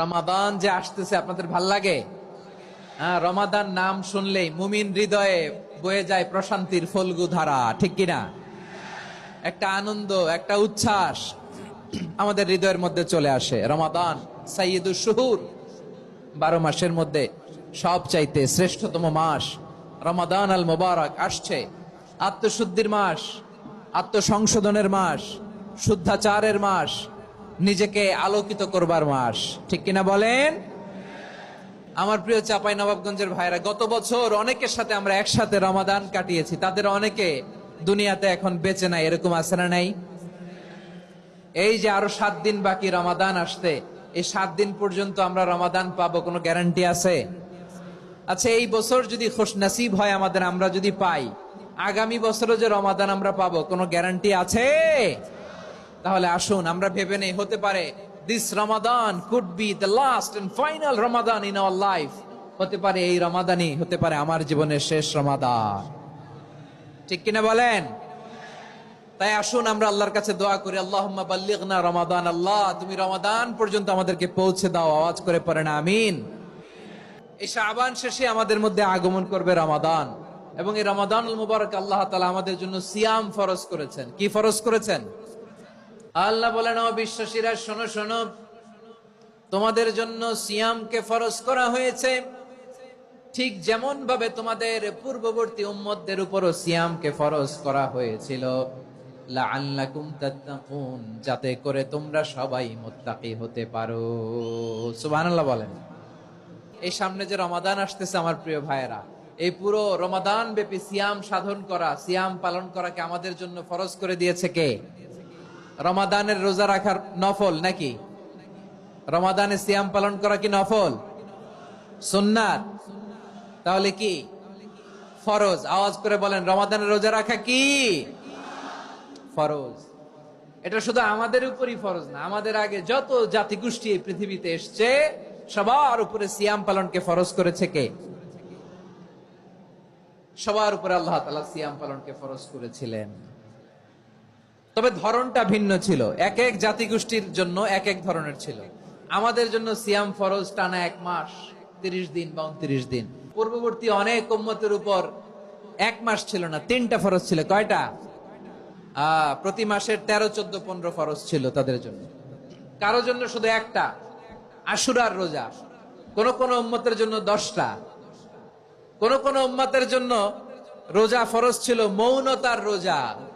রমাদান যে আসতেছে, আপনাদের ভালো লাগে? হ্যাঁ রমাদান নাম শুনলেই মুমিন হৃদয়ে বয়ে যায় প্রশান্তির ফলগু ধারা, ঠিক কিনা? একটা আনন্দ, একটা উচ্ছ্বাস আমাদের হৃদয়ের মধ্যে চলে আসে। রমাদান সাইয়দুল শুহুর, বারো মাসের মধ্যে সব চাইতে শ্রেষ্ঠতম মাস। রমাদান আল মোবারক আসছে, আত্মশুদ্ধির মাস, আত্মসংশোধনের মাস, শুদ্ধাচারের মাস নিজেকে আলোকিত করবার মাস। ঠিক কিনা বলেন? আমার প্রিয় চাপাই নবাবগঞ্জের ভাইরা গত বছর অনেকের সাথে আমরা একসাথে রমাদান কাটিয়েছি। তাদের অনেকে দুনিয়াতে এখন বেঁচে নাই, এরকম আছে না নাই? এই যে আরও সাত দিন বাকি রমাদান আসতে এই সাত দিন পর্যন্ত আমরা রমাদান পাবো, কোনো গ্যারান্টি আছে? আচ্ছা এই বছর যদি খোশ নসিব হয় আমাদের, আমরা যদি পাই, আগামী বছরও যে রমাদান আমরা পাবো, কোনো গ্যারান্টি আছে? তাহলে আসুন, আমরা ভেবে নেই, হতে পারে this Ramadan could be the last and final Ramadan in our life হতে পারে এই রমাদানই হতে পারে আমার জীবনের শেষ রমাদান ঠিক কিনা বলেন? তাই আসুন, আমরা আল্লাহর কাছে দোয়া করি আল্লাহ বাল্লিগনা রমাদান আল্লাহ, তুমি রমাদান পর্যন্ত আমাদেরকে পৌঁছে দাও, আওয়াজ করে পড়েন, আমিন। এই শাবান শেষে আমাদের মধ্যে আগমন করবে রমাদান এবং এই রমাদান মুবারক আল্লাহ তালা আমাদের জন্য সিয়াম ফরজ করেছেন। কি ফরজ করেছেন? আল্লাহ বলেন, ও বিশ্বাসীরা, শোনো শোনো। তোমাদের জন্য সিয়ামকে ফরজ করা হয়েছে। ঠিক যেমন ভাবে তোমাদের পূর্ববর্তী উম্মতদের উপরও সিয়ামকে ফরজ করা হয়েছিল। যাতে করে তোমরা সবাই মুত্তাকি হতে পারো। সুবহানাল্লাহ বলেন। এই সামনে যে রমাদান আসতেছে আমার প্রিয় ভাইয়েরা, এই পুরো রমাদান ব্যাপী সিয়াম সাধন করা, সিয়াম পালন করাকে আমাদের জন্য ফরজ করে দিয়েছে কে? রমাদানের রোজা রাখার নফল নাকি? রমাদানে সিয়াম পালন করা কি নফল? সুন্নাত। তাহলে কি? ফরজ। আওয়াজ করে বলেন, রমাদানের রোজা রাখা কি? ফরজ। এটা শুধু আমাদের উপরই ফরজ না, আমাদের আগে যত জাতিগোষ্ঠী এই পৃথিবীতে এসছে, সবার উপরে সিয়াম পালনকে ফরজ করেছে কে? সবার উপরে আল্লাহ তালা সিয়াম পালনকে ফরজ করেছিলেন। তবে ধরনটা ভিন্ন ছিল। এক এক জাতিগোষ্ঠীর জন্য এক এক ধরনের ছিল। আমাদের জন্য সিয়াম ফরজ টানা এক মাস, তিরিশ দিন বা উনত্রিশ দিন। পূর্ববর্তী অনেক উম্মতের উপর এক মাস ছিল না, তিনটা ফরজ ছিল। কয়টা? প্রতি মাসের তেরো, চোদ্দ, পনেরো ফরজ ছিল তাদের জন্য। কারও জন্য শুধু একটা, আশুরার রোজা। কোন কোন উম্মতের জন্য দশটা। কোন কোন উম্মতের জন্য রোজা ফরজ ছিল, মৌনতার রোজা।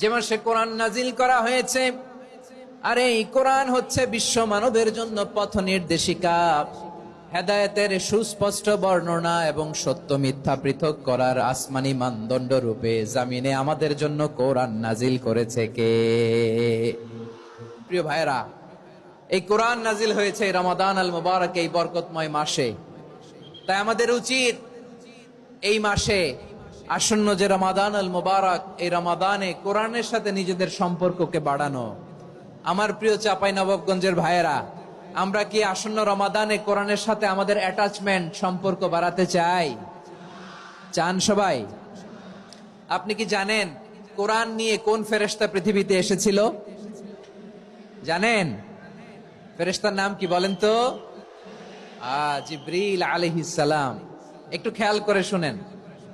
যে মাসে কোরআন নাজিল করা হয়েছে, আর এই কোরআন হচ্ছে বিশ্ব মানবের জন্য পথ নির্দেশিকা। হেদায়েতের সুস্পষ্ট বর্ণনা এবং সত্য মিথ্যা পৃথক করার আসমানি মানদণ্ড রূপে জামিনে আমাদের জন্য কোরআন নাজিল করেছে কে? প্রিয় ভাইরা এই কোরআন নাজিল হয়েছে রমাদান আল মুবারক এই বরকতময় মাসে। তাই আমাদের উচিত এই মাসে আসন্ন যে রমাদান আল মুবারক, এই রমাদানে কোরআনের সাথে নিজেদের সম্পর্ককে বাড়ানো। আমার প্রিয় চাপাই নবাবগঞ্জের ভাইয়েরা, আমরা কি আসন্ন রমাদানে কোরআনের সাথে আমাদের অ্যাটাচমেন্ট সম্পর্ক বাড়াতে চাই? চান সবাই? আপনি কি জানেন কোরআন নিয়ে কোন ফেরেশতা পৃথিবীতে এসেছিল? জানেন? ফেরেশতার নাম কি বলেন তো? জিব্রিল একটু খেয়াল করে শুনেন।